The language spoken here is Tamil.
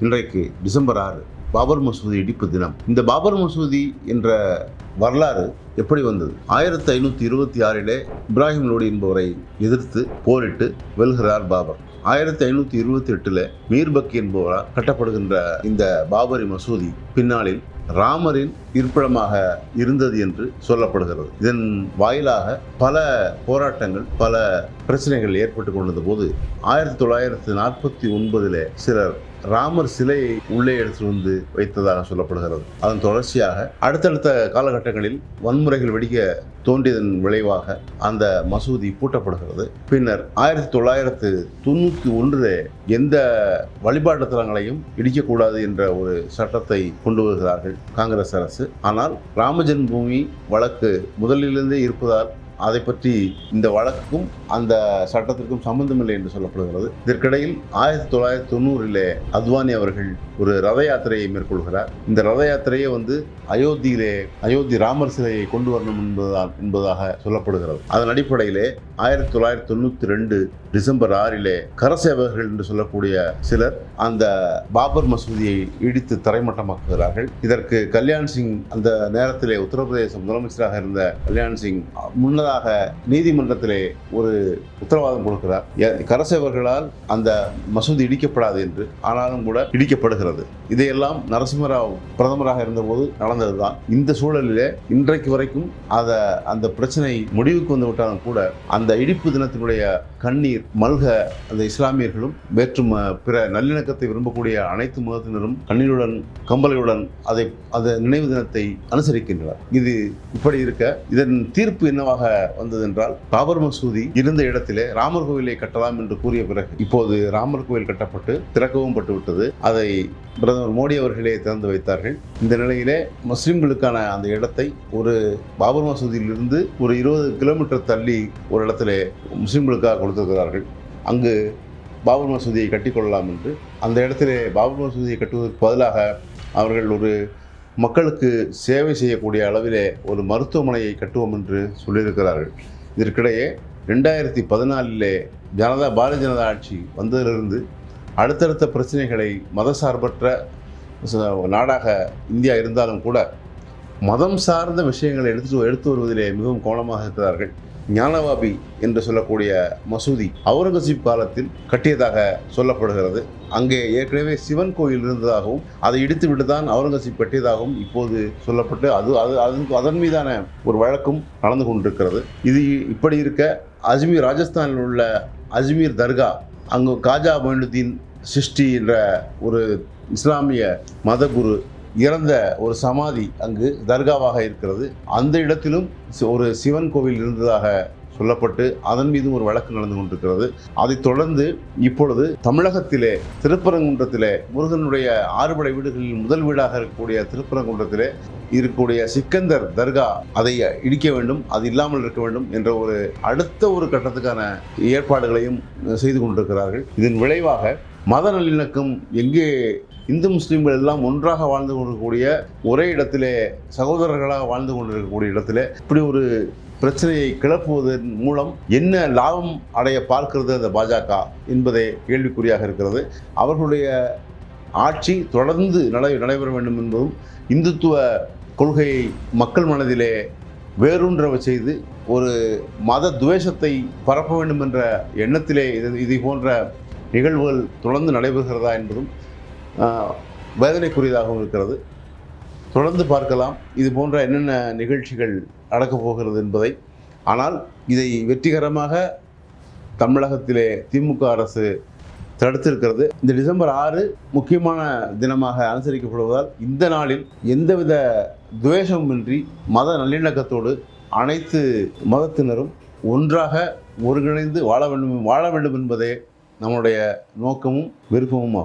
இன்றைக்கு டிசம்பர் ஆறு பாபர் மசூதி இடிப்பு தினம். இந்த பாபர் மசூதி என்ற வரலாறு எப்படி வந்தது? ஆயிரத்தி ஐநூற்றி இருபத்தி ஆறிலே இப்ராஹிம் லோடி என்பவரை எதிர்த்து போரிட்டு வெல்கிறார் பாபர். ஆயிரத்தி ஐநூற்றி இருபத்தி எட்டில் மீர்பக்கி என்பவரால் கட்டப்படுகின்ற இந்த பாபரி மசூதி பின்னாளில் ராமரின் இருப்பிடமாக இருந்தது என்று சொல்லப்படுகிறது. இதன் வாயிலாக பல போராட்டங்கள் பல பிரச்சனைகள் ஏற்பட்டு கொண்டது போது ஆயிரத்தி தொள்ளாயிரத்தி நாற்பத்தி ஒன்பதில் சிலர் ராமர் சிலையை உள்ளே எடுத்து வந்து வைத்ததாக சொல்லப்படுகிறது. அதன் தொடர்ச்சியாக அடுத்தடுத்த காலகட்டங்களில் வன்முறைகள் வெடிக்க தோன்றியதன் விளைவாக அந்த மசூதி பூட்டப்படுகிறது. பின்னர் ஆயிரத்தி தொள்ளாயிரத்து தொண்ணூற்றி ஒன்றில் எந்த வழிபாட்டு தலங்களையும் இடிக்கக்கூடாது என்ற ஒரு சட்டத்தை கொண்டு வருகிறார்கள். காங்கிரஸ் அரசு. ஆனால் ராமஜென்மபூமி வழக்கு முதலிலிருந்தே இருப்பதால் அதை பற்றி இந்த வழக்குக்கும் அந்த சட்டத்திற்கும் சம்பந்தமில்லை என்று சொல்லப்படுகிறது. இதற்கிடையில் ஆயிரத்தி தொள்ளாயிரத்தி தொண்ணூறிலே அத்வானி அவர்கள் ஒரு ரத யாத்திரையை மேற்கொள்கிறார். இந்த ரத யாத்திரையை வந்து அயோத்தியிலே அயோத்தி ராமர் சிலையை கொண்டு வரணும் என்பதால் என்பதாக சொல்லப்படுகிறது. அதன் அடிப்படையிலே ஆயிரத்தி தொள்ளாயிரத்தி தொண்ணூற்றி ரெண்டு டிசம்பர் ஆறிலே கரசேவகர்கள் என்று சொல்லக்கூடிய சிலர் அந்த பாபர் மசூதியை இடித்து தரைமட்டமாக்குகிறார்கள். இதற்கு கல்யாண் சிங் அந்த நேரத்திலே உத்தரப்பிரதேச முதலமைச்சராக இருந்த கல்யாண் சிங் முன்னதாக நீதிமன்றத்திலே ஒரு உத்தரவாதம் கொடுக்கிறார். கரசேவர்களால் அந்த மசூதி இடிக்கப்படாது என்று ஆனாலும் கூட இடிக்கப்படுகிறது. இதையெல்லாம் நரசிம்மராவ் பிரதமராக இருந்தபோது நடந்ததுதான். இந்த சூழலிலே இன்றைக்கு வரைக்கும் அதை அந்த பிரச்சனை முடிவுக்கு வந்து விட்டாலும் கூட அந்த இடிப்பு தினத்தினுடைய கண்ணீர் மல்க அந்த இஸ்லாமியர்களும் வேற்றும் பிற நல்லிணக்கத்தை விரும்பக்கூடிய அனைத்து மதத்தினரும் கண்ணீருடன் கம்பளையுடன் அதை அந்த நினைவு தினத்தை அனுசரிக்கின்றனர். இது இப்படி இருக்க இதன் தீர்ப்பு என்னவாக வந்தது என்றால் பாபர் மசூதி இருந்த இடத்திலே ராமர் கோவிலை கட்டலாம் என்று கூறிய பிறகு இப்போது ராமர் கோவில் கட்டப்பட்டு திறக்கவும் பட்டுவிட்டது. அதை பிரதமர் மோடி அவர்களே திறந்து வைத்தார்கள். இந்த நிலையிலே முஸ்லிம்களுக்கான அந்த இடத்தை ஒரு பாபர் மசூதியிலிருந்து ஒரு இருபது கிலோமீட்டர் தள்ளி ஒரு இடத்துல முஸ்லிம்களுக்காக கொடுத்திருக்கிறார்கள். அங்கு பாபர் மசூதியை கட்டிக்கொள்ளலாம் என்று. அந்த இடத்திலே பாபர் மசூதியை கட்டுவதற்கு பதிலாக அவர்கள் ஒரு மக்களுக்கு சேவை செய்யக்கூடிய அளவிலே ஒரு மருத்துவமனையை கட்டுவோம் என்று சொல்லியிருக்கிறார்கள். இதற்கிடையே ரெண்டாயிரத்தி பதினாலிலே ஜனதா பாரதிய ஜனதா ஆட்சி வந்ததிலிருந்து அடுத்தடுத்த பிரச்சனைகளை மதசார்பற்ற நாடாக இந்தியா இருந்தாலும் கூட மதம் சார்ந்த விஷயங்களை எடுத்து எடுத்து வருவதிலே மிகவும் கவனமாக இருக்கிறார்கள். ஞானவாபி என்று சொல்லக்கூடிய மசூதி அவுரங்கசீப் காலத்தில் கட்டியதாக சொல்லப்படுகிறது. அங்கே ஏற்கனவே சிவன் கோயில் இருந்ததாகவும் அதை இடித்து விட்டு தான் அவுரங்கசீப் கட்டியதாகவும் இப்போது சொல்லப்பட்டு அது அது அதன் அதன் மீதான ஒரு வழக்கும் நடந்து கொண்டிருக்கிறது. இது இப்படி இருக்க அஜ்மீர் ராஜஸ்தானில் உள்ள அஜ்மீர் தர்கா அங்கு காஜா மொயினுddin சிஷ்டி என்ற ஒரு இஸ்லாமிய மதகுரு இறந்த ஒரு சமாதி அங்கு தர்காவாக இருக்கிறது. அந்த இடத்திலும் சி- ஒரு சிவன் கோவில் இருந்ததாக சொல்லப்பட்டு அதன் மீதும் ஒரு வழக்கு நடந்து கொண்டிருக்கிறது. அதைத் தொடர்ந்து இப்பொழுது தமிழகத்திலே திருப்பரங்குன்றத்திலே முருகனுடைய ஆறுபடை வீடுகளில் முதல் வீடாக இருக்கக்கூடிய திருப்பரங்குன்றத்திலே இருக்கக்கூடிய சிக்கந்தர் தர்கா அதை இடிக்க வேண்டும் அது இல்லாமல் இருக்க வேண்டும் என்ற ஒரு அடுத்த ஒரு கட்டத்துக்கான ஏற்பாடுகளையும் செய்து கொண்டிருக்கிறார்கள். இதன் விளைவாக மத நல்லிணக்கம் எங்கே இந்து முஸ்லீம்கள் எல்லாம் ஒன்றாக வாழ்ந்து கொண்டிருக்கக்கூடிய ஒரே இடத்திலே சகோதரர்களாக வாழ்ந்து கொண்டிருக்கக்கூடிய இடத்திலே இப்படி ஒரு பிரச்சனையை கிளப்புவதன் மூலம் என்ன லாபம் அடைய பார்க்கிறது அந்த பாஜக என்பதே கேள்விக்குறியாக இருக்கிறது. அவர்களுடைய ஆட்சி தொடர்ந்து நடை நடைபெற வேண்டும் என்பதும் இந்துத்துவ கொள்கையை மக்கள் மனதிலே வேரூன்றவை செய்து ஒரு மத துவேஷத்தை பரப்ப வேண்டும் என்ற எண்ணத்திலே இது இது போன்ற நிகழ்வுகள் தொடர்ந்து நடைபெறுகிறதா என்பதும் வேதனைக்குரியதாகவும் இருக்கிறது. தொடர்ந்து பார்க்கலாம். இது போன்ற என்னென்ன நிகழ்ச்சிகள் நடக்கப் போகிறது என்பதை. ஆனால் இதை வெற்றிகரமாக தமிழகத்திலே திமுக அரசு தடுத்திருக்கிறது. இந்த டிசம்பர் ஆறு முக்கியமான தினமாக அனுசரிக்கப்படுவதால் இந்த நாளில் எந்தவித துவேஷமின்றி மத நல்லிணக்கத்தோடு அனைத்து மதத்தினரும் ஒன்றாக ஒருங்கிணைந்து வாழ வேண்டும் வாழ வேண்டும் என்பதே நம்முடைய நோக்கமும் விருப்பமும் ஆகும்